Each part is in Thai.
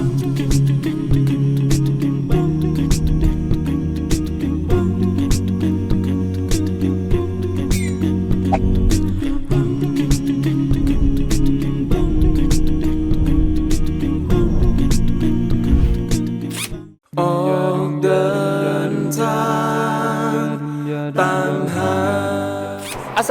อ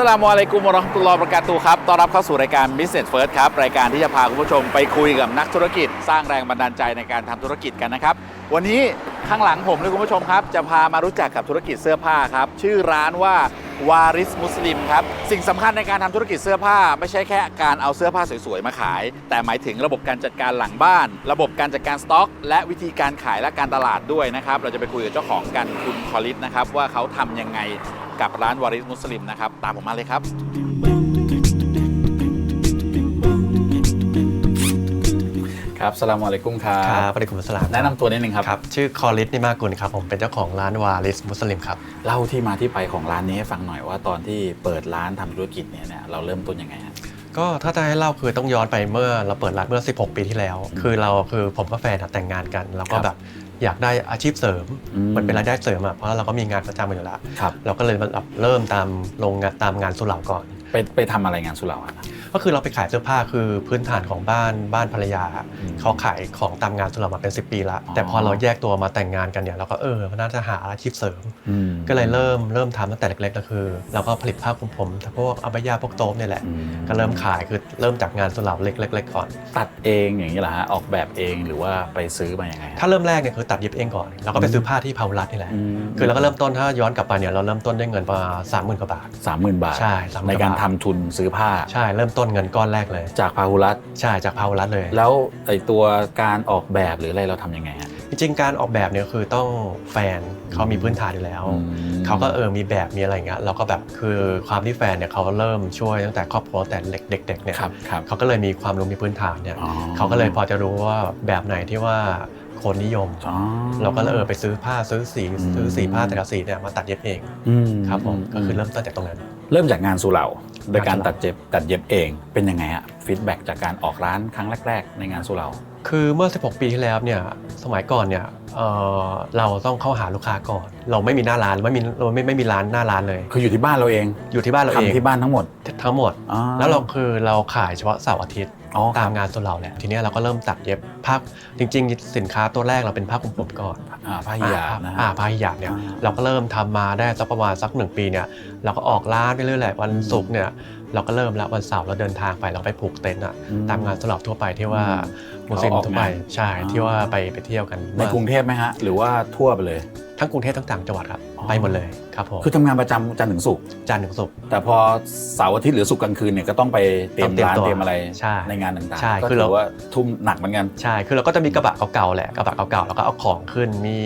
ลามอะลัยกุมวะราะห์มะตุลลอฮ์วะบะเระกาศตู่ครับ ต้อนรับเข้าสู่รายการ Business First ครับ รายการที่จะพาคุณผู้ชมไปคุยกับนักธุรกิจ สร้างแรงบันดาลใจในการทำธุรกิจกันนะครับ วันนี้ข้างหลังผมเลยคุณผู้ชมครับ จะพามารู้จักกับธุรกิจเสื้อผ้าครับ ชื่อร้านว่า วาริสมุสลิมครับ สิ่งสำคัญในการทำธุรกิจเสื้อผ้า ไม่ใช่แค่การเอาเสื้อผ้าสวยๆ มาขาย แต่หมายถึงระบบการจัดการหลังบ้าน ระบบการจัดการสต็อก และวิธีการขายและการตลาดด้วยนะครับ เราจะไปคุยกับเจ้าของกันคุณคอลิสนะครับว่าเขาทำยังไงกับร้านวาริสมุสลิมนะครับ ตามผมมาเลยครับ ครับสลามอะลัยกุมครัครับบอะลัยกุมสลามแนะนำตัวนิดนึงครับครับชื่อคอลิสนิมากุลครับผมเป็นเจ้าของร้านวาลิสมุสลิมครับเล่าที่มาที่ไปของร้านนี้ให้ฟังหน่อยว่าตอนที่เปิดร้านทำธุรกิจเนี่ยเนี่ยเราเริ่มต้นยังไงฮะก็ถ้าจะให้เล่าคือต้องย้อนไปเมื่อเราเปิดร้านเมื่อ 16 ปีที่แล้ว คือเราคือผมกับแฟนอะแต่งงานกัน แล้วก็ครับแบบอยากได้อาชีพเสริมอืมมันเป็นรายได้เสริมอะเพราะเราก็มีงานประจำมาอยู่แล้วครับเราก็เลยแบบเริ่มตามลงงานตามงานสุเหร่าก่อน ไปไปทำอะไรงานสุเหร่าอะ ก็คือเราไปขายเสื้อผ้าคือพื้นฐานของบ้านบ้านภรรยา อืมเขาขายของตามงานสุเหร่ามาเป็น 10 ปีละอ๋อ แต่พอเราแยกตัวมาแต่งงานกันเนี่ยเราก็เออน่าจะหาอาชีพเสริม อืมก็เลยเริ่มเริ่มทำตั้งแต่เล็กๆก็คือเราก็ผลิตผ้าคลุมผมพวกอับายาพวกโต๊ะเนี่ยแหละ อืมก็เริ่มขายคือเริ่มจากงานสุเหร่าเล็กๆก่อน ตัดเองอย่างนี้เหรอฮะออกแบบเองหรือว่าไปซื้อมายังไงฮะ ถ้าเริ่มแรกเนี่ยคือตัดเย็บเองก่อนเราก็ไปซื้อผ้าที่พาวรัตนี่แหละมคือเราก็เริ่มต้นถ้าย้อนกลับไปเนี่ยเราเริ่มต้นด้วยเงินประมาณสามหมื่นกว่าบาท สามหมื่นบาทใช่30,000ในการบาททำทุนซื้อผ้า ใช่เริ่มต้นเงินก้อนแรกเลย จากพาหุรัตใช่จากพาวรัตเลย แล้วไอตัวการออกแบบหรืออะไรเราทำยังไงฮะจริงๆการออกแบบเนี่ยคือต้องแฟนเขามีพื้นฐานอยู่แล้วอืมเขาก็เออมีแบบมีอะไรอย่างเงี้ยเราก็แบบคือความที่แฟนเนี่ยเขาเริ่มช่วยตั้งแต่ครอบครัวแต่เด็กๆเนี่ยครับครับเขาก็เลยมีความรู้มีพื้นฐานเนี่ยอ๋อเขาก็เลยพอจะรู้ว่าแบบไหนที่ว่าคนนิยมอ๋อเราก็เลยเออไปซื้อผ้าซื้อสีอืมซื้อสีผ้าแต่ละสีเนี่ยมาตัดเย็บเองอืมครับผมก็คือเริ่มต้นจากตรงนั้น เริ่มจากงานสุเหร่า โดยการงานสุเหร่าตัดเย็บตัดเย็บเองเป็นยังไงฮะฟีดแบ็จากการออกร้านครั้งแรก ๆ ในงานสุเหร่าคือเมื่อ 16 ปีที่แล้วเนี่ยสมัยก่อนเนี่ยเออเราต้องเข้าหาลูกค้าก่อน เราไม่มีหน้าร้านไม่มีเราไม่ไม่มีร้านหน้าร้านเลย คืออยู่ที่บ้านเราเองอยู่ที่บ้านเราเองทำที่บ้านทั้งหมดทั้งหมดอ๋อแล้วเราคือเราขายเฉพาะเสาร์อาทิตย์ อ๋อตามงานสุเหร่าแหละทีเนี้ยเราก็เริ่มตัดเย็บผ้าจริง ๆ สินค้าตัวแรกเราเป็นผ้าคลุมผมก่อนอ่าผ้าหิยาบนะอ่าฮะ ผ้าหิยาบเนี่ยอ่า เราก็เริ่มทำมาได้สักประมาณสักหนึ่งปีเนี่ยเราก็ออกร้านไปเรื่อยแหละวันศุกร์เนี่ยเราก็เริ่มแล้ววันเสาร์เราเดินทางไปเราไปผูกเต็นท์อะตามงานสลับทั่วไปที่ว่า อืมมุสลิมเราออกทั่วไปงานใช่อ๋อที่ว่าไปไปเที่ยวกันในกรุงเทพไหมฮะหรือว่าทั่วไปเลย ทั้งกรุงเทพทั้งต่างจังหวัดครับอ๋อไปหมดเลยครับผมคือทำงานประจำจันทร์ถึงศุกร์จันทร์ถึงศุกร์แต่พอเสาร์อาทิตย์หรือศุกร์กลางคืนเนี่ยก็ต้องไปเตรียมต้องเตรียมร้านตัวเตรียมอะไรใช่ในงานต่างใช่ๆก็คือถืเราอว่าทุ่มหนักเหมือนกันใช่คือเราก็จะมีกระบะเก่าๆแหละกระบะเก่าๆแล้วก็เอาของขึ้นมี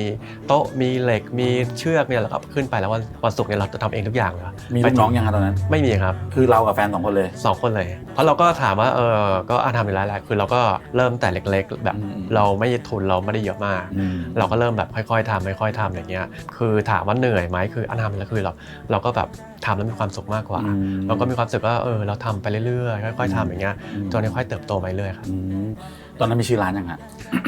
โต๊ะมีเหล็กมีเชือกเนี่ยแล้วก็ขึ้นไปแล้ววันวันศุกร์เนี่ยเราจะทำเองทุกอย่างเลยมีลูกน้องยังไงตอนนั้นไม่มีครับ คือเรากับแฟนสองคนเลยสองคนเลย เพราะเราก็ถามว่าเออก็อาทำอยู่แล้วแหละคือเราก็เริ่มแต่เล็กๆ แบบอืมเราไม่ทุนเราไม่ได้เยอะมากอืมเราก็เริ่มแบบค่อยๆทำค่อยๆทำอย่างเงี้ยคือถามว่าเหนื่อยไหมคืออันทำแล้วคือเราเราก็แบบทำแล้วมีความสุขมากกว่าอืมเราก็มีความสุขว่าเออเราทำไปเรื่อยๆค่อยๆทำอย่างเงี้ยอืมจนค่อยๆเติบโตไปเรื่อยครับอืมตอนนั้นมีชื่อร้านยังฮะ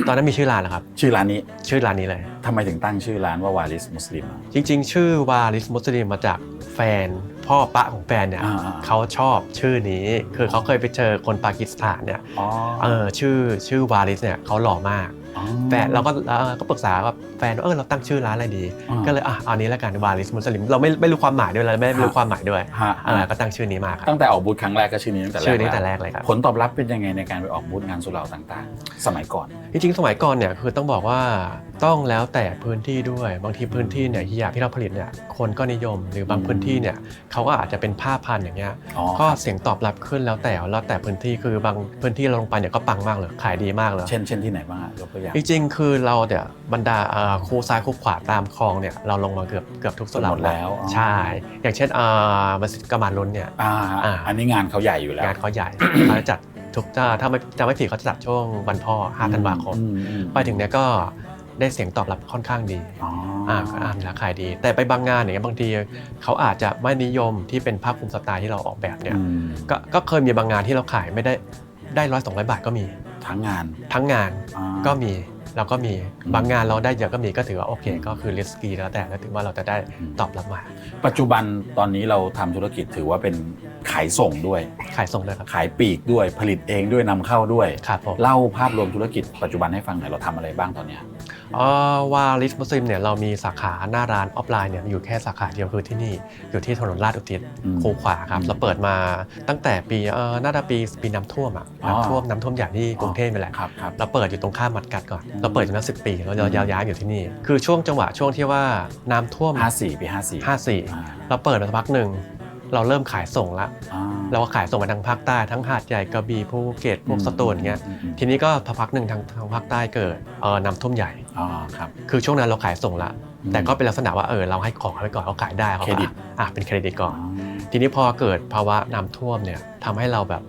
ตอนนั้นมีชื่อร้านแล้วครับ ชื่อร้านนี้ชื่อร้านนี้เลยทำไมถึงตั้งชื่อร้านว่าวาลิสมุสลิมอะจริง ๆ ชื่อวาลิสมุสลิมมาจาก แฟนพ่อปะของแฟนเนี่ยอ่าๆเขาชอบชื่อนี้ คือเขาเคยไปเจอคนปากีสถานเนี่ยอ๋อเออชื่อชื่อวาลิสเนี่ยเขาหล่อมากอ๋อแฟนเราก็เอ่อก็ปรึกษากับแฟนว่าเออเราตั้งชื่อร้านอะไรดีอ่าก็เลยอะเอาอันนี้แล้วกันวาลิสมุสลิมเราไม่ไม่รู้ความหมายด้วยเราไม่ไม่รู้ความหมายด้วยฮะเออก็ตั้งชื่อนี้มาครับตั้งแต่ออกบูธครั้งแรกก็ชื่อนี้ตั้งแต่แรกชื่อนี้แต่ล้วแรกเลยครับ ผลตอบรับเป็นยังไงในการไปออกบูธงานสุเหร่าต่างๆ สมัยก่อน จริงๆ สมัยก่อนเนี่ยคือต้องบอกว่า ต้องแล้วแต่พื้นที่ด้วยบางทีพื้นที่เนี่ยที่อยากที่เราผลิตเนี่ยคนก็นิยม หรือบางอืมพื้นที่เนี่ยเขาก็อาจจะเป็นผ้าพันธุ์อย่างเงี้ยอ๋อ ก็เสียงตอบรับขึ้นแล้วแต่แล้วแต่พื้นที่คือบางพื้นที่เราลงไปเนี่ยก็ปังมากเลยขายดีมากเลย เช่นเช่นที่ไหนบ้างอะยกตัวอย่างจริงๆ คือเราเนี่ยบรรดาเอ่อคู่ซ้ายคู่ขวาตามคลองเนี่ยเราลงมาเกือบเกือบทุกสลับหมดแล้วอ๋อใช่ อย่างเช่นเอ่อมัสยิดกะมานลุนเนี่ย อ่าอ่า อันนี้งานเขาใหญ่อยู่แล้วงานเขาใหญ่ เขาจะจัดทุกถ้าไม่จำไม่ผิดเขาจะจัดช่วงวันพ่อ5ธันวาคมอือืมไปถึงเนี่ยก็ ได้เสียงตอบรับค่อนข้างดีอ๋อออ่าก็อ่านแล้วขายดี แต่ไปบางงานอย่างเงี้ยบางทีเขาอาจจะไม่นิยมที่เป็นผ้าคลุมสไตล์ที่เราออกแบบเนี่ยอืมก็ก็เคยมีบางงานที่เราขายไม่ได้ได้ร้อยสองร้อยบาทก็มีทั้งงานทั้งงานอ่าก็มีเราก็มีอืมบางงานเราได้เยอะก็มีก็ถือว่าโอเคก็คือริสกีแล้วแต่แล้วถือว่าเราจะได้อืมตอบรับมา ปัจจุบันตอนนี้เราทำธุรกิจถือว่าเป็นขายส่งด้วย ขายส่งด้วยครับขายปลีกด้วยผลิตเองด้วยนำเข้าด้วยครับผมเล่าภาพรวมธุรกิจปัจจุบันให้ฟังหน่อยเราทำอะไรบ้างตอนเนี้ยเอ่อ วาลิสมุสลิมเนี่ยเรามีสาขาหน้าร้านออฟไลน์เนี่ยอยู่แค่สาขาเดียวคือที่นี่อยู่ที่ถนนลาดอุทิศอืมคูขวาครับอืมเราเปิดมาตั้งแต่ปีเอ่อน่าจะปีปีน้ำท่วมอะอ๋อน้ำท่วมน้ำท่วมใหญ่ที่กรุงเทพไปแหละครับครับเราเปิดอยู่ตรงข้ามมัดกัดก่อนอืมเราเปิดอยู่นั้นสิปีเราอืมย้ายย้ายอยู่ที่นี่ คือช่วงจังหวะช่วงที่ว่าน้ำท่วมห้าสี่ปีห้าสี่54เราเปิดมาสักพักหนึ่ง เราเริ่มขายส่งละ เราก็ขายส่งมาทางภาคใต้ทั้งหาดใหญ่กระบี่ภูเก็ตพวกสตูลอย่างเงี้ยทีนี้ก็พอพักหนึ่งทางทางภาคใต้เกิดเออน้ำท่วมใหญ่อ๋อครับคือช่วงนั้นเราขายส่งละอืมแต่ก็เป็นลักษณะว่าเออเราให้ของเขาไปก่อนเขาขายได้เขาเครดิต อะเป็นเครดิตก่อน ทีนี้พอเกิดภาวะน้ำท่วมเนี่ยทำให้เราแบบ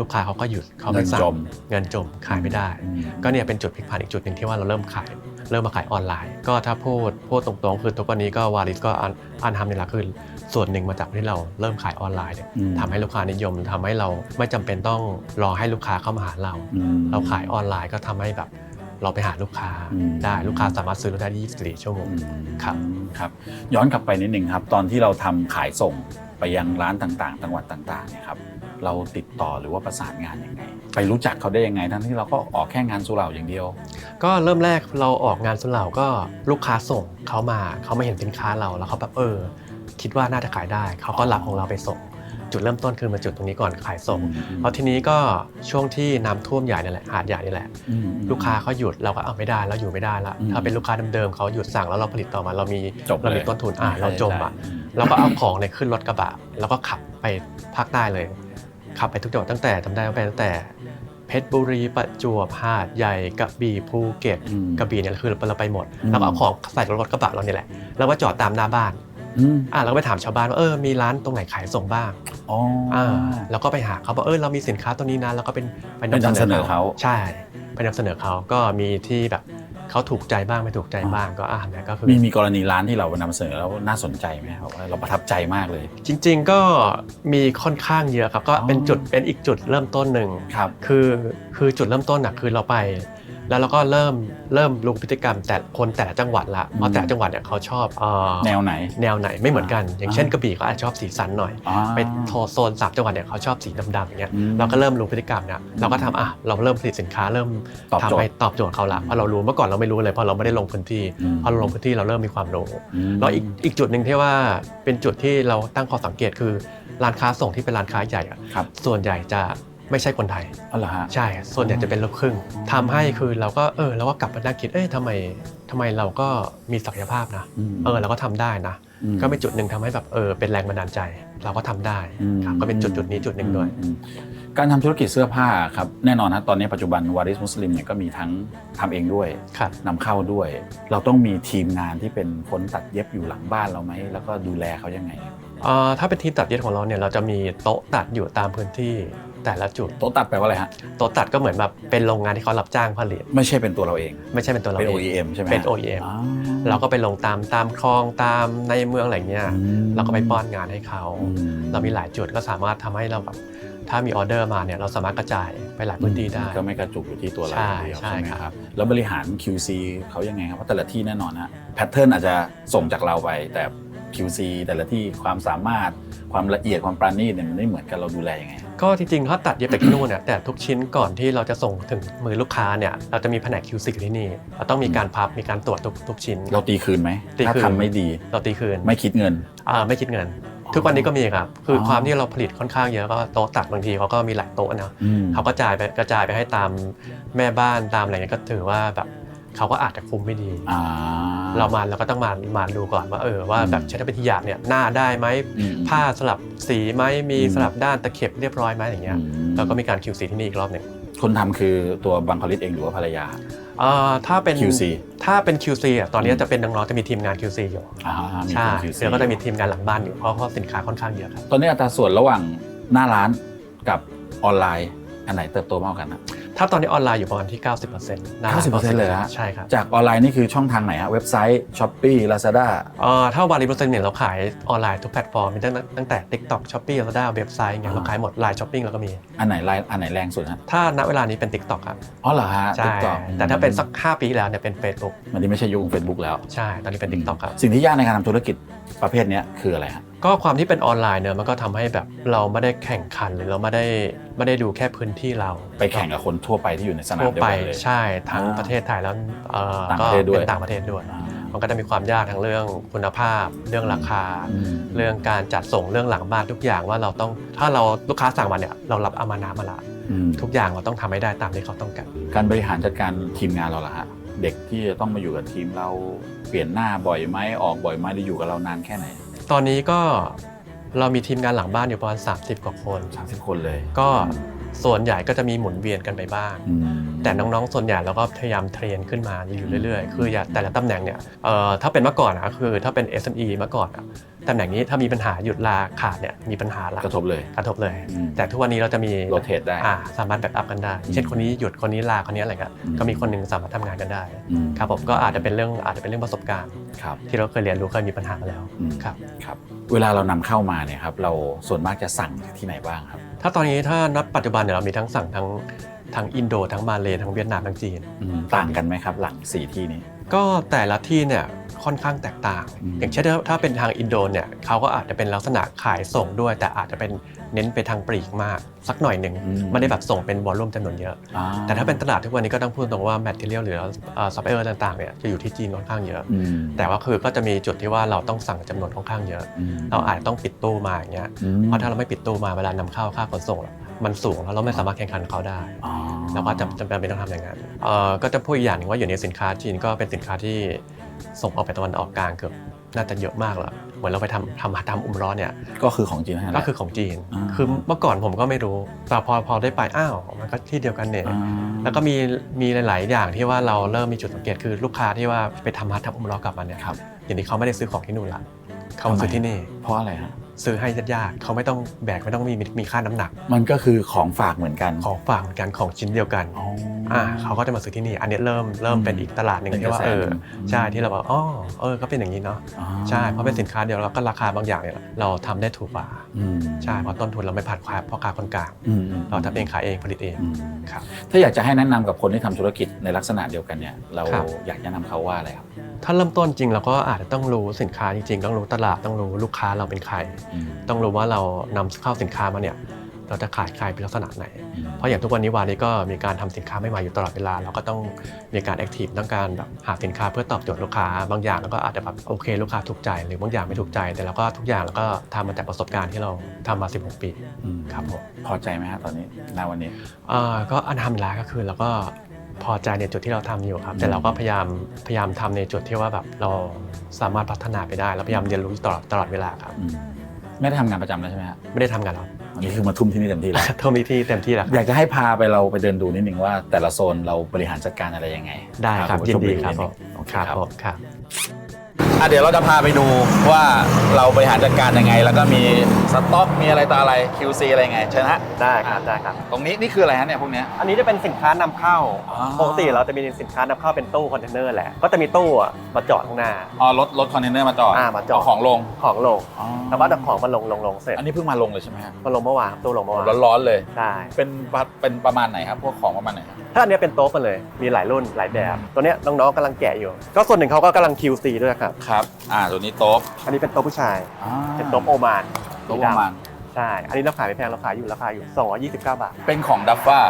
ลูกค้าเขาก็หยุดเขาไม่เงินสั่งจมเงินจมขายไม่ได้อืมก็เนี่ยเป็นจุดพลิกผันอีกจุดหนึ่งที่ว่าเราเริ่มขาย เริ่มมาขายออนไลน์ ก็ถ้าพูดพูดตรงๆ คือทุกวันนี้ก็วาลิสก็อันอันทำนี่แหละคือส่วนหนึ่งมาจากที่เราเริ่มขายออนไลน์เนี่ยอืม ทำให้ลูกค้านิยมทำให้เราไม่จำเป็นต้องรอให้ลูกค้าเข้ามาหาเรา อืม เราขายออนไลน์ก็ทำให้แบบเราไปหาลูกค้าอืม ได้ลูกค้าสามารถซื้อเราได้24ชั่วโมง อืมครับ ครับ ย้อนกลับไปนิดหนึ่งครับ ตอนที่เราทำขายส่งไปยังร้านต่างๆจังหวัดต่างๆเนี่ยครับ เราติดต่อหรือว่าประสานงานยังไง ไปรู้จักเขาได้ยังไง ทั้งที่เราก็ออกแค่งานสุเหร่าอย่างเดียว ก็เริ่มแรกเราออกงานสุเหร่าก็ลูกค้าส่งเขามาเขามาเห็นสินค้าเราแล้วเขาแบบเออ คิดว่าน่าจะขายได้ เขาก็รับของเราไปส่ง จุดเริ่มต้นคือมาจุดตรงนี้ก่อนขายส่งอืมเพราะทีนี้ก็ช่วงที่น้ำท่วมใหญ่นี่แหละหาดใหญ่นี่แหละ อืม ลูกค้าเขาหยุดเราก็เอาไม่ได้แล้วอยู่ไม่ได้ละอืม ถ้าเป็นลูกค้าเดิมๆเขาหยุดสั่งแล้วเราผลิตต่อมาเรามีจบเลยเรามีต้นทุนอ่าเราจมอะอืมเราก็เอาของเนี่ยขึ้นรถกระบะ แล้วก็ขับไปภาคใต้เลย ขับไปทุกจังหวัดตั้งแต่จำได้ว่าไปตั้งแต่ เพชรบุรีประจวบหาดใหญ่กระบี่ภูเก็ตอืมกระบี่เนี่ยคือเราไปหมดอืมแล้วก็เอาของใส่รถกระบะเราเนี่ยแหละแล้วก็จอดตามหน้าบ้านอืมอ่าเราก็ไปถามชาวบ้านว่าเออมีร้านตรงไหนขายส่งบ้างอ๋อออ่าแล้วก็ไปหาเขาบอกเออเรามีสินค้าตัวนี้นะแล้วก็เป็นไปไปนำเสนอเขา ใช่ไปนำเสนอเขาก็มีที่แบบ เขาถูกใจบ้างไม่ถูกใจบ้างก็อ่านนะก็คือมีมีกรณีร้านที่เรานำเสนอแล้วน่าสนใจไหมครับว่าเราประทับใจมากเลย จริง ๆก็มีค่อนข้างเยอะครับก็อ๋อเป็นจุดเป็นอีกจุดเริ่มต้นหนึ่งครับคือคือจุดเริ่มต้นอะคือเราไป แล้วเราก็เริ่มเริ่มรู้พฤติกรรม แต่คนแต่ละจังหวัดละเพราะแต่ละจังหวัดเนี่ยเขาชอบเอ่อแนวไหน แนวไหนไม่เหมือนกัน อย่างเช่นอ่ากระบี่เขาอาจจะชอบสีสันหน่อยอ๋อไปโทรโซนสามจังหวัดเนี่ยเขาชอบสีดำๆอย่างเงี้ยอืมเราก็เริ่มรู้พฤติกรรมเนี่ยเราก็ทำอะเราเริ่มผลิตสินค้าเริ่มตอบโจทย์ ทำให้ตอบโจทย์เขาละเพราะเรารู้เมื่อก่อนเราไม่รู้เลยเพราะเราไม่ได้ลงพื้นที่อืมพอเราลงพื้นที่เราเริ่มมีความรู้มแล้วอีกอีกจุดหนึ่งที่ว่าเป็นจุดที่เราตั้งข้อสังเกตคือร้านค้าส่งที่เป็นร้านค้าใหญ่อะครับ ส่วนใหญ่จะ ไม่ใช่คนไทยอ๋อเหรอฮะ ใช่ ส่วนใหญ่จะเป็นลูกครึ่งทำให้คือเราก็เออเราก็กลับมานั่งคิดเอ้ยทำไมทำไมเราก็มีศักยภาพนะมเออเราก็ทำได้นะอืมก็เป็นจุดหนึ่งทำให้แบบเออเป็นแรงบันดาลใจ เราก็ทำได้อืมครับก็เป็นจุดจุดนี้จุดหนึ่งด้วย อืมการทำธุรกิจเสื้อผ้าครับแน่นอนนะตอนนี้ปัจจุบันวาริสมุสลิมเนี่ยก็มีทั้งทำเองด้วยครับ นำเข้าด้วย เราต้องมีทีมงานที่เป็นคนตัดเย็บอยู่หลังบ้านเราไหมแล้วก็ดูแลเขายังไง เอ่อถ้าเป็นทีมตัดเย็บของเราเนี่ยเราจะมีโต๊ะตัดอยู่ตามพื้นที่ แต่ละจุด โต๊ะตัดแปลว่าอะไรฮะ โต๊ะตัดก็เหมือนแบบเป็นโรงงานที่เขารับจ้างผลิต ไม่ใช่เป็นตัวเราเอง ไม่ใช่เป็นตัวเราเป็น เอง OEM ใช่ไหมเป็น OEM อ๋อเราก็ไปลงตามตามคลองตามในเมืองอะไรเงี้ย อืม เราก็ไปป้อนงานให้เขา อืม เรามีหลายจุดก็สามารถทำให้เราแบบถ้ามีออเดอร์มาเนี่ยเราสามารถกระจายไปหลายพื้นที่ได้ ก็ไม่กระจุกอยู่ที่ตัวเราใช่อย่างเดียวใช่ใช่ไหมครับครับแล้วบริหาร QC เขายังไงครับเพราะแต่ละที่แน่นอนฮะแพทเทิร์นอาจจะส่งจากเราไปแต่ QC แต่ละที่ความสามารถ ความละเอียดความปราณีตเนี่ยมันไม่เหมือนกันเราดูแลยังไง ก็จริงๆถ้าตัดเย็บจากที่นู่นเนี่ยแต่ทุกชิ้นก่อนที่เราจะส่งถึงมือลูกค้าเนี่ยเราจะมีแผนก QC อยู่ที่นี่เราต้องมีการพับมีการตรวจทุกทุกชิ้น เราตีคืนไหมตีถ้าคืน ทำไม่ดีเราตีคืนไม่คิดเงิน อ่าไม่คิดเงิน ทุกวันนี้ก็มีครับคือออ ความที่เราผลิตค่อนข้างเยอะก็โต๊ะตัดบางทีเขาก็มีหลายโต๊ะนะ อืม เขาก็จ่ายไปกระจายไปให้ตามแม่บ้านตามอะไรเงี้ยก็ถือว่าแบบ เขาก็อาจจะคุมไม่ดีอ่าเรามาเราก็ต้องมามาดูก่อนว่าเออว่าแบบใช้ได้เป็นที่อยากเนี่ยหน้าได้ไหมอืมผ้าสลับสีไหมมีอืมสลับด้านตะเข็บเรียบร้อยไหมอย่างเงี้ยอืมแล้วก็มีการ QC ที่นี่อีกรอบหนึ่งคนทำคือตัวบังคลิตเองหรือว่าภรรยาเอ่อถ้าเป็น QC ถ้าเป็น QC อะตอนนี้จะเป็นน้องๆจะมีทีมงาน QC อยู่อ่ามีใช่คน QC เดี๋ยวก็จะมีทีมงานหลังบ้านอยู่เพราะเพราะสินค้าค่อนข้างเยอะครับตอนนี้อัตราส่วนระหว่างหน้าร้านกับออนไลน์อันไหนเติบโตมากกว่ากันนะ ถ้าตอนนี้ออนไลน์อยู่ประมาณที่ 90%นะ90%เลยเหรอฮะใช่ครับจากออนไลน์นี่คือช่องทางไหนฮะเว็บไซต์ช้อปปี้ลาซาด้าเอ่อถ้าวารีเปอร์เซ็นต์เนี่ยเราขายออนไลน์ทุกแพลตฟอร์มมีตั้งตั้งแต่ TikTok Shopee Lazada เว็บไซต์เงี้ยอ่าเราขายหมดไลน์ช้อปปิ้งเราก็มี อันไหนไลน์อันไหนแรงสุดฮะถ้าณเวลานี้เป็น TikTok ครับอ๋อเหรอฮะใช่ TikTok แต่ถ้าเป็นสัก 5 ปีแล้วเนี่ยเป็น Facebook มันนี้ไม่ใช่ยุคเฟซบุ๊กแล้วใช่ตอนนี้เป็น TikTok ครับสิ่งที่ยากในการทำธุรกิจประเภทเนี้ยคืออะไรฮะ ก็ความที่เป็นออนไลน์เนอะมันก็ทำให้แบบเราไม่ได้แข่งขันหรือเราไม่ได้ไม่ได้ดูแค่พื้นที่เราไปแข่งกับคนทั่วไปที่อยู่ในสนามทั่วเดียวไปกันเลย ใช่ทั้งอ่าประเทศไทยแล้วเอ่อต่างก็ประเทศด้วย เป็นต่างประเทศด้วย อ่ามันก็จะมีความยากทั้งเรื่องคุณภาพ เรื่องราคา อืมเรื่องการจัดส่งเรื่องหลังบ้านทุกอย่างว่าเราต้องถ้าเราลูกค้าสั่งมาเนี่ยเรารับอามานามาละ อืม ทุกอย่างเราต้องทำให้ได้ตามที่เขาต้องการการบริหารจัดการทีมงานเราล่ะฮะเด็กที่จะต้องมาอยู่กับทีมเราเปลี่ยนหน้าบ่อยไหมออกบ่อยไหมหรืออยู่กับเรานานแค่ไหน ตอนนี้ก็เรามีทีมงานหลังบ้านอยู่ประมาณ30 กว่าคน 30 คนเลยก็ส่วนใหญ่ก็จะมีหมุนเวียนกันไปบ้าง อืมแต่น้องๆ ส่วนใหญ่เราก็พยายามเทรนขึ้นมาอยู่เรื่อยๆ คืออย่าแต่ละตำแหน่งเนี่ยเอ่อถ้าเป็นเมื่อก่อนอะคือถ้าเป็น SME เมื่อก่อนอะ ตำแหน่งนี้ถ้ามีปัญหาหยุดลาขาดเนี่ยมีปัญหาละกระทบเลยกระทบเลย อืมแต่ทุกวันนี้เราจะมีโรเทตได้ อ่าสามารถแบ็กอัพกันได้อืมเช่นคนนี้หยุดคนนี้ลาคนนี้อะไรก็อืม ก็มีคนหนึ่งสามารถทำงานกันได้อืมครับผมก็อาจจะเป็นเรื่องอาจจะเป็นเรื่องประสบการณ์ ครับที่เราเคยเรียนรู้เคยมีปัญหามาแล้วอืมครับ ครับ เวลาเรานำเข้ามาเนี่ยครับเราส่วนมากจะสั่งที่ไหนบ้างครับถ้าตอนนี้ถ้านับปัจจุบันเนี่ยเรามีทั้งสั่งทั้งทั้งอินโด ทั้งมาเลทั้งเวียดนามทั้งจีน อืมต่างกันไหมครับ หลังสี่ที่นี้ ก็แต่ละที่เนี่ยค่อนข้างแตกต่าง อืม อย่างเช่นถ้าถ้าเป็นทางอินโดเนี่ยเขาก็อาจจะเป็นลักษณะขายส่งด้วย แต่อาจจะเป็นเน้นไปทางปลีกมาก สักหน่อยหนึ่งอืม ไม่ได้แบบส่งเป็นวอลลุ่มจำนวนเยอะ อ่แต่ถ้าเป็นตลาดทุกวันนี้ก็ต้องพูดตรงว่าแมทเทียลหรือซัพพลายเออร์ต่างๆเนี่ยจะอยู่ที่จีนค่อนข้างเยอะ อืมแต่ว่าคือก็จะมีจุดที่ว่าเราต้องสั่งจำนวนค่อนข้างเยอะ อืมเราอาจจะต้องปิดตู้มาอย่างเงี้ย อืม เพราะถ้าเราไม่ปิดตู้มาเวลานำเข้าค่าขนส่งอะ มันสูงแล้วเราไม่สามารถแข่งขันเขาได้อ๋อเราก็จะจำเป็นต้องทำอย่างนั้นเอ่อก็จะพูดอีกอย่างหนึงว่าอยู่ในสินค้าจีนก็เป็นสินค้าที่ส่งออกไปตะวันออกกลางเกือบน่าจะเยอะมากแล้วเหมือนเราไปทำทำทำอุมร้อนเนี่ย ก็คือของจีนทั้งนั้นก็คือของจีน อ่า คือเมื่อก่อนผมก็ไม่รู้ แต่พอพอได้ไปอ้าว มันก็ที่เดียวกันเนี่ย อ่าแล้วก็มีมีหลาย ๆ อย่างที่ว่าเราเริ่มมีจุดสังเกตคือลูกค้าที่ว่าไปทำฮัททำอุมร้อนกลับมาเนี่ยครับ อย่างนี้เขาไม่ได้ซื้อของที่นู่นละเขามาซื้อที่นี่ เพราะอะไรฮะ ซื้อให้ญาติๆเขาไม่ต้องแบกไม่ต้องมีมีค่าน้ำหนัก มันก็คือของฝากเหมือนกัน ของฝากเหมือนกันของชิ้นเดียวกันอ๋ออ่าเขาก็จะมาซื้อที่นี่ อันนี้เริ่มเริ่มเป็นอีกตลาดหนึ่งเป็นที่ว่า กระแสเออหนึ่งใช่ที่เราบอกอ๋อเออ ก็เป็นอย่างนี้เนาะ อ๋อใช่ เพราะเป็นสินค้าเดียวแล้วก็ราคาบางอย่างเนี่ยเราทำได้ถูกกว่า อืมใช่ เพราะต้นทุนเราไม่ผ่านพ่อค้าคนกลาง อืมอืมเราทำเองขายเองผลิตเอง อืมครับ ถ้าอยากจะให้แนะนำกับคนที่ทำธุรกิจในลักษณะเดียวกันเนี่ยเราครับ อยากแนะนำเขาว่าอะไรครับ ถ้าเริ่มต้นจริงเราก็อาจจะต้องรู้สินค้าจริงๆ ต้องรู้ตลาด ต้องรู้ลูกค้าเราเป็นใครอืมต้องรู้ว่าเรานำเข้าสินค้ามาเนี่ยเราจะขายใครเป็นลักษณะไหนอืมเพราะอย่างทุกวันนี้วานี้ก็มีการทำสินค้าไม่มาอยู่ตลอดเวลาเราก็ต้องมีการแอคทีฟต้องการแบบหาสินค้าเพื่อตอบโจทย์ลูกค้า บางอย่างแล้วก็อาจจะแบบโอเคลูกค้าถูกใจหรือบางอย่างไม่ถูกใจ แต่เราก็ทุกอย่างเราก็ทำมาจากประสบการณ์ที่เราทำมา 16 ปีอืมครับผม พอใจไหมฮะตอนนี้ณวันนี้ เอ่อก็อันทำแล้วก็คือเราก็พอใจในจุดที่เราทำอยู่ครับ แต่เราก็พยายามพยายามทำในจุดที่ว่าแบบเราสามารถพัฒนาไปได้ แล้วพยายามเรียนรู้ตลอดตลอดเวลาครับ อืม ไม่ได้ทำงานประจำแล้วใช่ไหมฮะไม่ได้ทำงานหรอกอันนี้คือมาทุ่มที่นี่เต็มที่แล้ว เท่านี้ที่เต็มที่แล้วครับ อยากจะให้พาไปเราไปเดินดูนิดนึงว่าแต่ละโซนเราบริหารจัดการอะไรยังไงได้ครับพายินณผู้ชดีไปครับนิผนึมงโอเคครับ ครับผมครับ อะเดี๋ยวเราจะพาไปดูว่าเราบริหารจัดการยังไง แล้วก็มีสต็อกมีอะไรต่ออะไร QC อะไรยังไงเชิญฮะได้ครับได้ครับ ตรงนี้นี่คืออะไรฮะเนี่ยพวกเนี้ย อันนี้จะเป็นสินค้านำเข้าอ๋อ ปกติเราจะมีสินค้านำเข้าเป็นตู้คอนเทนเนอร์แหละก็จะมีตู้อะมาจอดข้างหน้า อ๋อรถรถคอนเทนเนอร์มาจอดอ่ามาจอด เของลงของลงอ๋อแล้วก็จะของมาลงลงลงเสร็จอันนี้เพิ่งมาลงเลยใช่ไหมฮะมาลงเมื่อวานครับตู้ลงเมื่อวานร้อนๆเลย ใช่เป็นปะเป็นประมาณไหนครับพวกของประมาณไหนครับถ้าอันเนี้ยเป็นโต๊ะมาเลยมีหลายรุ่นหลายแบบตัวเนี้ยน้องๆกำลังแกะอยู่ ก็ส่วนหนึ่งเขาก็กำลัง QC ด้วยครับครับ อ่า ตัวนี้โต๊ะอันนี้เป็นโต๊ะผู้ชาย อ่าเป็นโต๊ะโอมานโต๊ะประมาณใช่ อันนี้เราขายไม่แพงเราขายอยู่ราคาอยู่229 บาท เป็นของดัฟฟ้า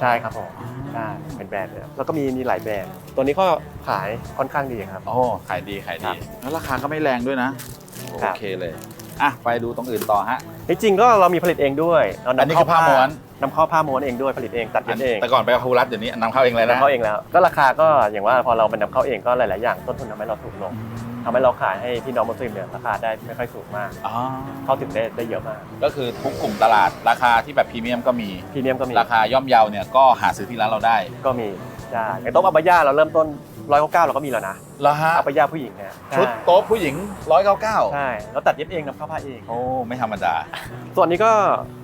ใช่ครับผม ใช่ เป็นแบรนด์เลยแล้วก็มีมีหลายแบรนด์ ตัวนี้ก็ขายค่อนข้างดีครับ โอ้ขายดีขายครัดีบแล้วราคาก็ไม่แรงด้วยนะ โอครับ เคเลย อะ ไปดูตรงอื่นต่อฮะ จริงๆก็เรามีผลิตเองด้วยเราอันนี้คือผ้าม้วน นำเข้าผ้าม้วนเองด้วยผลิตเองตัดเย็บเองแต่ก่อนไปกับภูรัตน์เดี๋ยวนี้นำเข้าเองเลยนะนำเข้าเองแล้ว ก็ราคาก็อย่างว่าพอเราเป็นนำเข้าเองก็หลาย ๆ อย่างต้นทุนทำให้เราถูกลงทำให้เราขายให้พี่น้องมุสลิมเนี่ยราคาได้ไม่ค่อยสูงมากอ๋อเข้าถึงได้ได้เยอะมาก ก็คือทุกกลุ่มตลาดราคาที่แบบพรีเมียมก็มีพรีเมียมก็มีราคาย่อมเยาเนี่ยก็หาซื้อที่ร้านเราได้ก็มีใช่อย่างโต๊ะอัปปะย่าเราเริ่มต้นร้อยเก้าเราก็มีแล้วนะแล้วฮะอัปปะย่าผู้หญิงเนี่ยชุดใช่โต๊ะผู้หญิง199ใช่แล้วตัดเย็บเองนำเข้าผ้าเองโอ้ไม่ธรรมดา ส่วนนี้ก็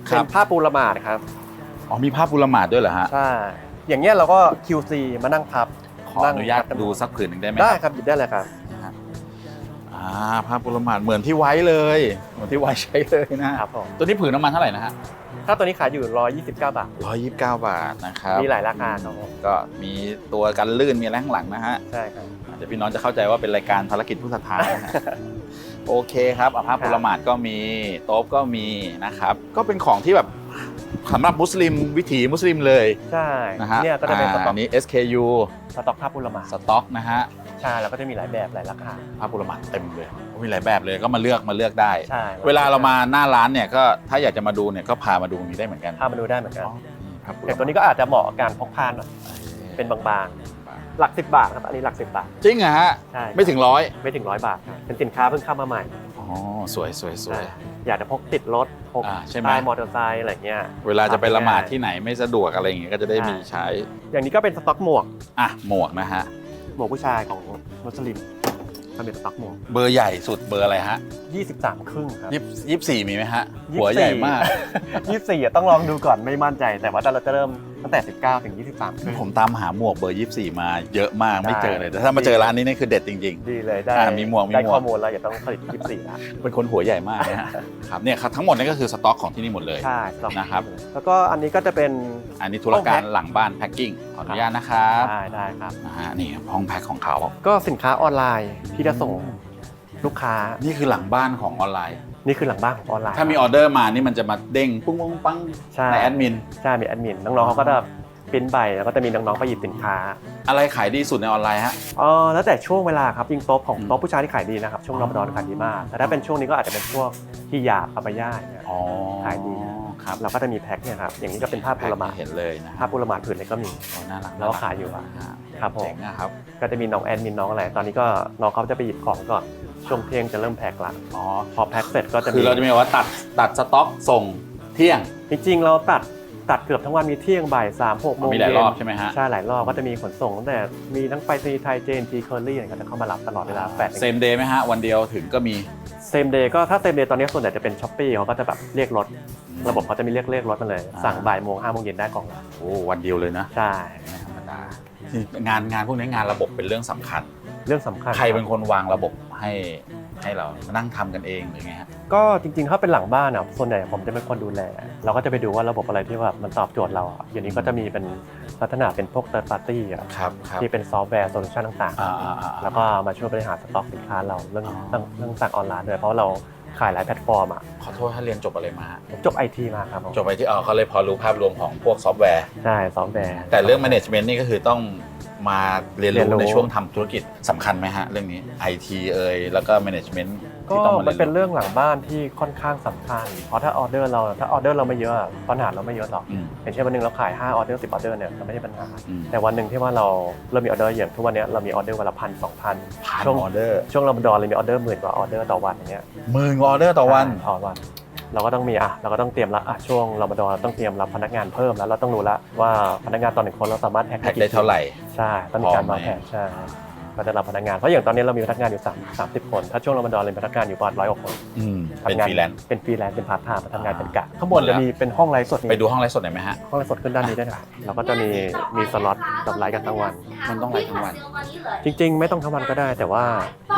ครัเป็บนผ้าปูละหมาดครับ อ๋อมีผ้าปูละหมาดด้วยเหรอฮะ ใช่ อย่างเงี้ยเราก็ QC มานั่งพับขออนุญาตดูสักผืนหนึ่งได้ไหมได้ครับครับหยิบได้เลยครับอ่าผ้าปุรมาดเหมือนที่ไว้เลย เหมือนที่ไว้ใช้เลยนะครับผมตัวนี้ผืนน้ำมันเท่าไหร่นะฮะถ้าตัวนี้ขายอยู่ 129 บาทร้อยยี่สิบเก้าบาทนะครับ มีหลายราคาครับผมก็มีตัวกันลื่นมีอะไรข้างหลังนะฮะ ใช่ครับเดี๋ยวพี่น้องจะเข้าใจว่าเป็นรายการภารกิจผู้ศรัทธานะฮะโอเคครับอาภาพปุรมาดก็มีโต๊ะก็มีนะครับ ก็เป็นของที่แบบ สำหรับมุสลิมวิถีมุสลิมเลยใช่นะฮะเนี่ยก็จะเป็นสต็อกานี้ SKU สต็อกผ้าปุรมาสต็อกนะฮะใช่แล้วก็จะมีหลายแบบหลายราคาผ้าปุรมาดเต็มเลยมีหลายแบบเลยก็มาเลือกมาเลือกได้ใช่เวลาเรามาหน้าร้านเนี่ยก็ถ้าอยากจะมาดูเนี่ยก็พามาดูตรงนี้ได้เหมือนกันพามาดูได้เหมือนกันอ๋อครับแต่ตัวนี้ก็อาจจะเหมาะกับการพกพาหน่อยเป็นบางๆ หลัก10บาทครับอันนี้หลัก10บาทจริงเหรอฮะใช่ไม่ถึงร้อยไม่ถึงร้อยบาทครับเป็นสินค้าเพิ่งเข้ามาใหม่ อ๋อสวยสวยสวย อยากจะพกติดรถพกอ่าใช่ไหม ใต้มอเตอร์ไซค์อะไรเงี้ย เวลาจะไปละหมาดที่ไหนไม่สะดวกอะไรอย่างเงี้ยก็จะได้ใช่มีใช้ อย่างนี้ก็เป็นสต็อกหมวก อะ หมวกนะฮะ หมวกผู้ชายของมุสลิมก็เป็นสต็อกหมวก เบอร์ใหญ่สุดเบอร์อะไรฮะ23 ครึ่งครับ ยี่ยี่สิบสี่มีไหมฮะ หัวใหญ่มาก 24อะต้องลองดูก่อนไม่มั่นใจ แต่ว่าเราจะเริ่ม ตั้งแต่ 19 ถึง 23ครึ่ง ผมตามหาหมวกเบอร์ 24 มาเยอะมากไม่เจอเลยได้แต่ถ้ามาเจอร้านนี้นี่คือเด็ดจริง ดีเลยได้อ่ามีหมวกมีหมวกได้ข้อมูลแล้วอย่าต้องผลิต 24แล้วๆเป็นคนหัวใหญ่มากนะฮะครับเนี่ยครับทั้งหมดนี่ก็คือสต็อกของที่นี่หมดเลย ใช่สต็อกนะครับ แล้วก็อันนี้ก็จะเป็น อันนี้ธุรการหลังบ้านแพ็คกิ้งขออนุญาตนะครับได้ได้ครับนะฮะนี่ห้องแพ็คของเขาก็สินค้าออนไลน์ที่จะส่งลูกค้านี่คือหลังบ้านของออนไลน์ นี่คือหลังบ้านของออนไลน์ถ้ามีออเดอร์มานี่มันจะมาเด้งปุ้งปุ้งปังใช่ในแอดมินใช่มีแอดมินน้องๆเขาก็จะปริ้นใบแล้วก็จะมีน้องๆไปหยิบสินค้า อะไรขายดีสุดในออนไลน์ฮะอ๋อแล้วแต่ช่วงเวลาครับยิงโต๊ะของอืมโต๊ะผู้ชายที่ขายดีนะครับช่วงรอมฎอนขายดีมากแต่ถ้าเป็นช่วงนี้ก็อาจจะเป็นพวกที่ยาอัปยาอย่างเงี้ยอ๋อขายดีครับเราก็จะมีแพ็คเนี่ยครับอย่างนี้ก็เป็นผ้าแพ็ปุครมาที่เห็นเลยนะผ้าปุรมาผืนเล็กก็มีโอ้น่ารักแล้วก็ขายอยู่อะฮะครับผมเจ๋งนะครับก็จะมีน้องแอดมินน้องอะไร ตอนนี้ก็น้องเขาจะไปหยิบของก่อน ช่วงเที่ยงจะเริ่มแพ็คละอ๋อ พอแพ็คเสร็จก็จะคือเราจะมีว่าตัดตัดสต็อกส่งเที่ยง จริงๆเราตัดตัดเกือบทั้งวันมีเที่ยงบ่ายสามหกโมงมีหลายเย็นรอบใช่ไหมฮะ ใช่หลายรอบก็จะมีขนส่งตั้งแต่มีทั้งไปรษณีย์ไทยเจนทีเคอรี่อะไรก็จะเข้ามารับตลอดเวลาแปดเซมเดย์ไหมฮะ วันเดียวถึงก็มีเซมเดย์ก็ถ้าเซมเดย์ตอนนี้ส่วนใหญ่จะเป็นช้อปปี้เขาก็จะแบบเรียกรถ ระบบเขาจะมีเรียกเรียกรถมาเลยอ่าสั่งบ่ายโมงห้าโมงเย็นได้กล่องละโอ้วันเดียวเลยนะใช่ไม่ธรรมดาคืองานงานพวกนี้งานระบบเป็นเรื่องสำคัญ เรื่องสำคัญใครเป็นคนวางระบบให้ให้เรานั่งทำกันเองหรือไงฮะก็จริงๆถ้าเป็นหลังบ้านอะส่วนใหญ่ผมจะเป็นคนดูแล เราก็จะไปดูว่าระบบอะไรที่แบบมันตอบโจทย์เราอะอย่างนี้ก็จะมีเป็นพัฒนาเป็นพวก third party อะครับครับที่เป็นซอฟต์แวร์โซลูชันต่างอ่าอ่าอ่า ๆ แล้วก็มาช่วยบริหารสต็อกสินค้าเราเรื่องอ๋อ เรื่องเรื่องสั่งออนไลน์ด้วยเพราะเราขายหลายแพลตฟอร์มอะขอโทษถ้าเรียนจบอะไรมาฮะผมจบไอทีมาครับผมจบไปที่เออเขาเลยพอรู้ภาพรวมของพวกซอฟต์แวร์ ใช่ซอฟต์แวร์แต่เรื่อง management นี่ก็คือต้อง มาเรียนเรียนรู้ รู้ในช่วงทำธุรกิจสำคัญไหมฮะ เรื่องนี้ IT เอ่ยแล้วก็ management ก็ที่ต้องมามันเป็นเรียนรู้เรื่องหลังบ้านที่ค่อนข้างสำคัญ เพราะถ้าออเดอร์เราถ้าออเดอร์เราไม่เยอะอะปัญหาเราไม่เยอะหรอก อืมอย่างเช่นวันหนึ่งเราขาย5ออเดอร์10ออเดอร์เนี่ยมันไม่ใช่ปัญหา อืมแต่วันหนึ่งที่ว่าเราเริ่มมีออเดอร์อย่างทุกวันเนี้ยเรามีออเดอร์วันละพันสองพันผ่านช่วงออเดอร์ช่วงรอมฎอนเรามีออเดอร์หมื่นกว่าออเดอร์ต่อวันอย่างเงี้ยหมื่นออเดอร์ต่อวัน ต่อวัน เราก็ต้องมีอะเราก็ต้องเตรียมละอะช่วงรอมฎอนเราต้องเตรียมรับพนักงานเพิ่มแล้วเราต้องรู้ละว่าพนักงานต่อหนึ่งคนเราสามารถแพ็คแพ็คได้เท่าไหร่ ใช่ต้องมีการพอไหมวางแผนใช่ ก็จะรับพนักงาน เพราะอย่างตอนนี้เรามีพนักงานอยู่3 30 คน ถ้าช่วงรอมฎอนเรามีพนักงานอยู่ประมาณร้อยกว่าคนอืมเป็นทำงาฟรีแลนซ์ เป็นฟรีแลนซ์เป็นพาร์ทไทม์ทำงานเป็นกะอ่าข้างบนจะมีเป็นห้องไลฟ์สดไปดูห้องไลฟ์สดหน่อยไหมฮะ ห้องไลฟ์สดขึ้นด้านนี้ได้ครับเราก็จะมีมีสล็อตกับไลฟ์กันทั้งวัน มันต้องไลฟ์ทั้งวัน จริง ๆ ไม่ต้องทั้งวันก็ได้ แต่ว่า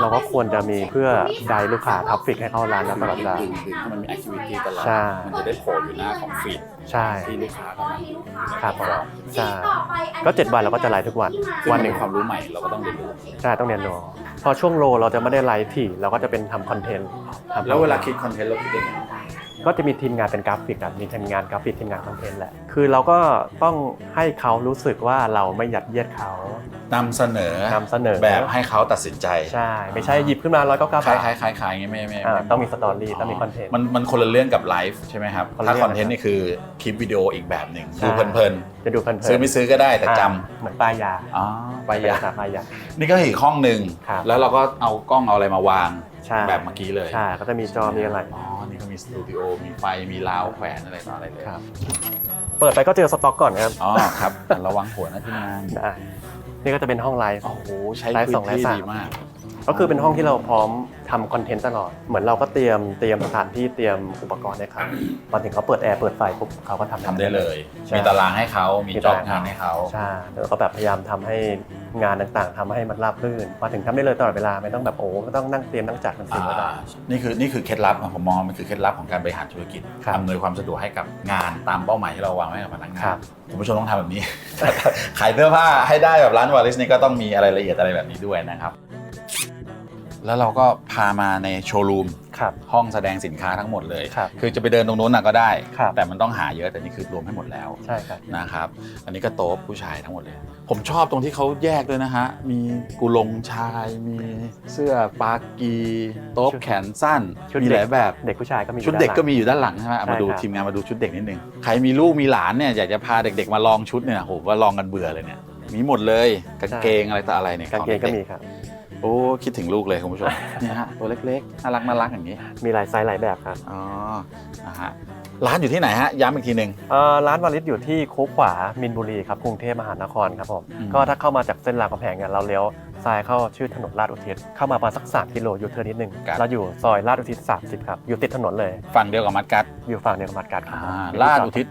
เราก็ควรจะมีเพื่อได้ลูกค้าทับฟิกให้เข้าร้านเราตลอดเวลาคือถ้ามันมีแอคทิวิตี้ตลอด ใช่ มันจะได้โผล่อยู่หน้าของฟีด ใช่ ที่ลูกค้าเข้ามาครับผมใช่ก็เจ็ดวันเราก็จะไลฟ์ทุกวัน วัวันนหหนึ่นึ่งงความรู้ใหม่เราก็ต้องเรียนรู้ใช่ต้องเรียนรู้พอช่วงโลเราจะไม่ได้ไลฟ์ถี่เราก็จะเป็นทำคอนเทนต์ทำแล้วเวลาคิดคอนเทนต์เราคิดยังไง ก็จะมีทีมงานเป็นกราฟิกอะมีทีมงานกราฟิกทีมงานคอนเทนต์แหละ คือเราก็ต้องให้เขารู้สึกว่าเราไม่ยัดเยียดเขานำเสนอนำเสนอแบบให้เขาตัดสินใจ ใช่ ไม่ใช่หยิบขึ้นมาร้อยเก้าเก้าคล้าบายทคล้ายคล้ายคล้ายๆอย่างงี้ไม่ไม่อ่าไม่ต้องมีสตอรี่ต้องมีคอนเทนต์มันมันคนละเรื่องกับไลฟ์ใช่ไหมครับคนละถ้าเรื่องคอนเทนต์นี่คือคลิปวิดีโออีกแบบหนึ่งใช่ดูเพลินจะดูเพลินๆๆซื้อไม่ซื้อก็ได้แต่จอ่าเหมือนป้ายยาำอ๋อไปยาป้ายยานี่ก็อีกห้องหนึ่งครับแล้วเราก็เอากล้องเอาอะไรมาวางใช่แบบเมื่อกี้เลยใช่ก็จะมีจอมีอะไรอ๋อนี่ ก็มีสตูดิโอ มีไฟ มีราวแขวนอะไรต่ออะไรเลยครับ เปิดไปก็เจอสต็อกก่อนครับอ๋อครับ ระวังหัวนะที่งานได้นี่ก็จะเป็นห้องไลฟ์ โอ้โห ใช้ไลฟ์พื้สอนงไลฟ์ที่สาม ดีมาก ก็คือเป็นห้องที่เราพร้อมทำคอนเทนต์ตลอด เหมือนเราก็เตรียมเตรียมสถานที่เตรียมอุปกรณ์ให้เขาพอถึงเขาเปิดแอร์เปิดไฟปุ๊บเขาก็ทำทำได้เลย ใช่มีตารางให้เขามีมีจ็อบตารางงานให้เขาใช่แล้วก็แบบพยายามทำให้งานต่างๆทำให้มันราบรื่นมาถึงทำได้เลยตลอดเวลาไม่ต้องแบบโอ้ก็ต้องนั่งเตรียมนั่งจัดมันสิ่งไม่ได้อ่านี่คือนี่คือเคล็ดลับอะผมมองมันคือเคล็ดลับของการบริหารธุรกิจครับ อำนวยความสะดวกให้กับงานตามเป้าหมายที่เราวางไว้กับพนักงาครันบคุณผู้ชมต้องทำแบบนี้ ขายเสื้อผ้าให้ได้แบบร้านวาลิสนี่ก็ต้องมีอะไรละเอียดอะไรแบบนี้ด้วยนะครับ แล้วเราก็พามาในโชว์รูมครับ ห้องแสดงสินค้าทั้งหมดเลยครับคือจะไปเดินตรงนู้นน่ะก็ได้ ครับ แต่มันต้องหาเยอะแต่นี่คือรวมให้หมดแล้วใช่ครับ นะครับ อันนี้ก็โต๊ะผู้ชายทั้งหมดเลย ผมชอบตรงที่เขาแยกด้วยนะฮะ มีกุลงชาย มีเสื้อปากี โต๊ะชุดแขนสั้น ชุดมีเด็ก หลายแบบ เด็กผู้ชายก็มีอยู่ชุดเด็กานหลังก็มีอยู่ด้านหลังใช่ไหมเอามาใช่ดูครับ ทีมงานมาดูชุดเด็กนิดนึง ใครมีลูกมีหลานเนี่ยอยากจะพาเด็กๆมาลองชุดเนี่ยโหว่าลองกันเบื่อเลยเนี่ย มีหมดเลยกางเกงอะไรต่ออะไรเนี่ยกางเกงก็มีครับ โอ้คิดถึงลูกเลยคุณผู้ชมเนี่ยฮะตัวเล็กๆน่ารักน่ารักอย่างนี้มีหลายไซส์หลายแบบครับอ๋อนะฮะร้านอยู่ที่ไหนฮะย้ำอีกทีหนึ่งเอ่อร้านวาลิสอยู่ที่โค้งขวามินบุรีครับกรุงเทพมหานครครับผมอืมก็ถ้าเข้ามาจากเส้นรามคำแหงเนี่ยเราเลี้ยวซ้ายเข้าชื่อถนนลาดอุทิศเข้ามาประมาณสัก3กิโลอยู่เทิร์นนิดนึงเราอยู่ซอยลาดอุทิศ30ครับอยู่ติดถนนเลยฝั่งเดียวกับมัดกัดอยู่ฝั่งเดียวกับมัดการครัอ่าบลาดอุทิศ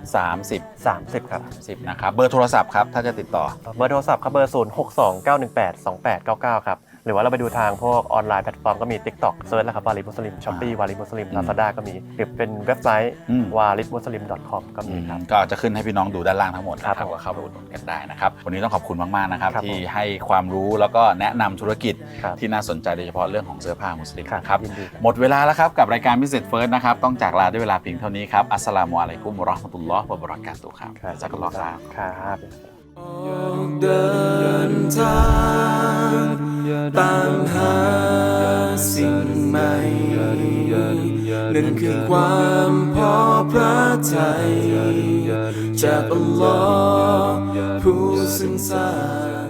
30 30ครับ10นะครับเบอร์โทรศัพท์ครับถ้าจะติดต่อเบอร์โทรศัพท์ครับเบอร์0 6 2 9 1 8 2 8 9 9ครับ หรือว่าเราไปดูทางพวกออนไลน์แพลตฟอร์มก็มี TikTok เซิร์ชแล้วครับวาลิมุสลิมช้อปปี้วาลิมุสลิมอืมลาซาด้าก็มีหรือเป็นเว็บไซต์อืม วาลิมุสลิม .com ก็มีครับ ก็จะขึ้นให้พี่น้องดูด้านล่างทั้งหมดนะคครัรับบก็เข้าไปอุดหนุนกันได้นะครับ วันนี้ต้องขอบคุณมากๆนะครับครับที่ให้ความรู้แล้วก็แนะนำธุรกิจครับที่น่าสนใจโดยเฉพาะเรื่องของเสื้อผ้ามุสลิมครับนะครับยินดีครับ หมดเวลาแล้วครับกับรายการพิเศษเฟิร์สนะครับต้องจากลาด้วยเวลาเพียงเท่านี้ครับอัสสลามุอะลัยกุมวะเราะห์มะตุลลอฮ์วะบะเราะกาตุฮ์ครับจักรลอฮ์ครับ ครับออก เดินทางตามหาสิ่งใหม่ นั่นคือความพอพระทัยจากอัลลอฮ์ผู้ซึ่งสร้าง